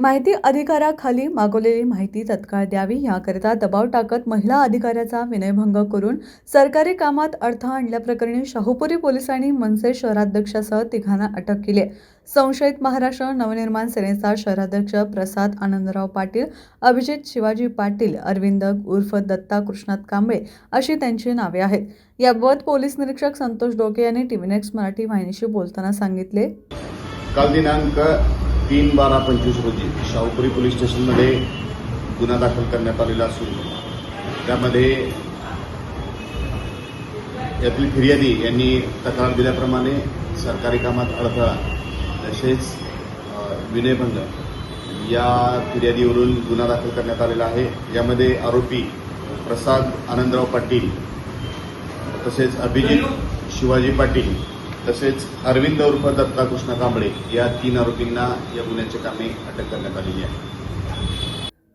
माहिती अधिकाराखाली मागवलेली माहिती तत्काळ द्यावी. याकरिता दबाव टाकत महिला अधिकाऱ्याचा विनयभंग करून सरकारी कामात अडथळा आणल्याप्रकरणी शाहूपुरी पोलिसांनी मनसे शहराध्यक्षासह तिघांना अटक केली संशयित महाराष्ट्र नवनिर्माण सेनेचा शहराध्यक्ष प्रसाद आनंदराव पाटील अभिजित शिवाजी पाटील अरविंद उर्फ दत्ता कृष्णात कांबळे अशी त्यांची नावे आहेत. याबाबत पोलीस निरीक्षक संतोष डोके यांनी टीव्ही नेक्स्ट मराठी वाहिनीशी बोलताना सांगितले. काल दिनांक तीन बारा पंचवीस रोजी शाहूपुरी पोलीस स्टेशनमध्ये गुन्हा दाखल करण्यात आलेला असून त्यामध्ये यातील फिर्यादी यांनी तक्रार दिल्याप्रमाणे सरकारी कामात अडथळा तसेच विनयभंग या फिर्यादीवरून गुन्हा दाखल करण्यात आलेला आहे. यामध्ये आरोपी प्रसाद आनंदराव पाटील तसेच अभिजित शिवाजी पाटील तसेच अरविंद उर्फ दत्ता कृष्ण कांबळे या तीन आरोपींना या गुन्ह्याची कामे अटक करण्यात आलेली आहे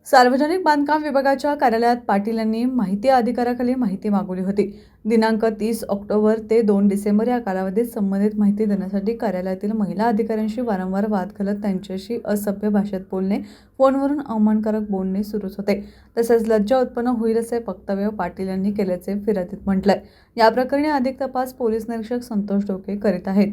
सार्वजनिक बांधकाम विभागाच्या कार्यालयात पाटील यांनी माहिती अधिकाराखाली माहिती मागवली होती. दिनांक तीस ऑक्टोबर ते दोन डिसेंबर या कालावधीत संबंधित माहिती देण्यासाठी कार्यालयातील महिला अधिकाऱ्यांशी वारंवार वाद घालत त्यांच्याशी असभ्य भाषेत बोलणे फोनवरून अवमानकारक बोलणे सुरूच होते. तसेच लज्जा उत्पन्न होईल असे वक्तव्य पाटील यांनी केल्याचे फिर्यादीत म्हटलंय. या प्रकरणी अधिक तपास पोलीस निरीक्षक संतोष डोके करीत आहेत.